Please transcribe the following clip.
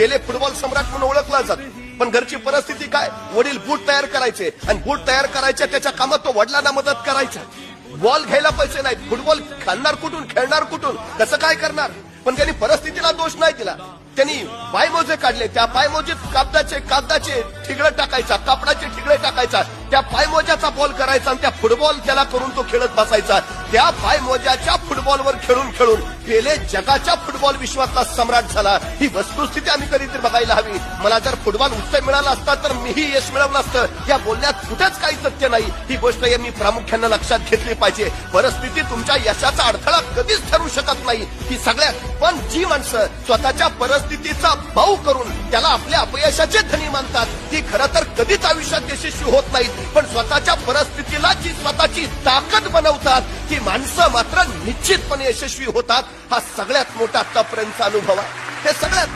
पेले football सम्राट म्हणून ओळखला जात. पण घरची परिस्थिती काय? वडील बूट तयार करायचे. आणि बूट तयार करायचे त्याच्या कामात तो वडिलांना मदत करायचा. बॉल घ्यायला पैसे नाहीत. फुटबॉल खाणार कुठून? खेळणार कुठून? कसं काय करणार? पण त्यांनी परिस्थितीला दोष नाही दिला. त्यांनी पायमोजे काढले. त्या पायमोजीत कागदाचे कागदाचे ठिगळे टाकायचा. कापडाचे ठिगळे टाकायचा. त्या पायमोज्याचा बॉल करायचा आणि त्या फुटबॉल त्याला करून तो खेळत बसायचा. त्या पायमोज्याच्या फुटबॉलवर खेळून खेळून पेले जगाच्या फुटबॉल विश्वातला सम्राट झाला. ही वस्तुस्थिती आम्ही कधीतरी बघायला हवी. मला जर फुटबॉल उत्तर मिळाला असता तर मीही यश मिळवलं असतं. या बोलण्यात कुठेच काही सत्य नाही. ही गोष्ट या मी प्रामुख्यानं लक्षात घेतली पाहिजे. परिस्थिती तुमच्या यशाचा अडथळा कधीच ठरू शकत नाही. ही सगळ्यात पण जी माणसं स्वतःच्या परिस्थितीचा भाऊ करून त्याला आपल्या अपयशाचे धनी मानतात ती खरं तर कधीच आयुष्यात यशस्वी होत नाहीत. पण स्वतःच्या परिस्थितीला जी स्वतःची ताकद बनवतात ती माणसं मात्र निश्चितपणे यशस्वी होतात. हा सगळ्यात मोठा आतापर्यंतचा अनुभव आहे. हे सगळ्यात